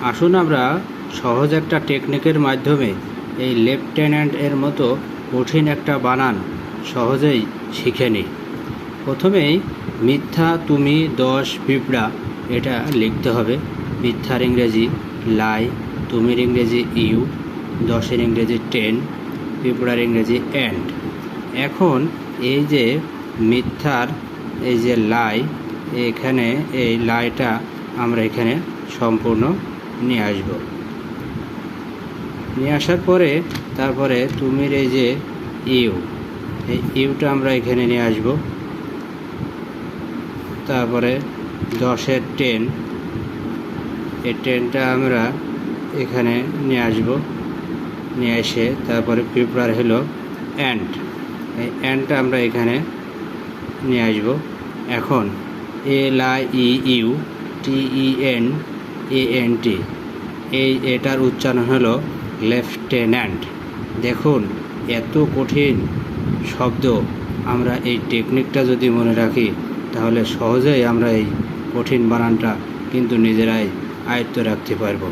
আসুন আমরা সহজ একটা টেকনিকের মাধ্যমে এই লেফটেন্যান্ট এর মতো কঠিন একটা বানান সহজেই শিখে নিই। প্রথমেই মিথ্যা, তুমি দশ পিঁপড়া এটা লিখতে হবে। মিথ্যার ইংরেজি লাই তুমির ইংরেজি ইউ দশের ইংরেজি টেন পিঁপড়ার ইংরেজি অ্যান্ড এখন এই যে মিথ্যার এই যে লাই এখানে এই লাইটা আমরা এখানে সম্পূর্ণ নিয়ে আসব। নিয়ে আসার পরে তারপরে তুমির এই যে ইউ, এই ইউটা আমরা এখানে নিয়ে আসব। তারপরে দশের টেন এই টেনটা আমরা এখানে নিয়ে আসব। নিয়ে এসে তারপরে পিঁপড়ার হলো অ্যান্ড এই অ্যান্ডটা আমরা এখানে নিয়ে আসব। এখন L I U, T E N A N T এই এটার উচ্চারণ হলো লেফটেন্যান্ট। দেখুন, এত কঠিন শব্দ। আমরা এই টেকনিকটা যদি মনে রাখি, তাহলে সহজেই আমরা এই কঠিন বানানটা কিন্তু নিজেরাই আয়ত্ত রাখতে পারব।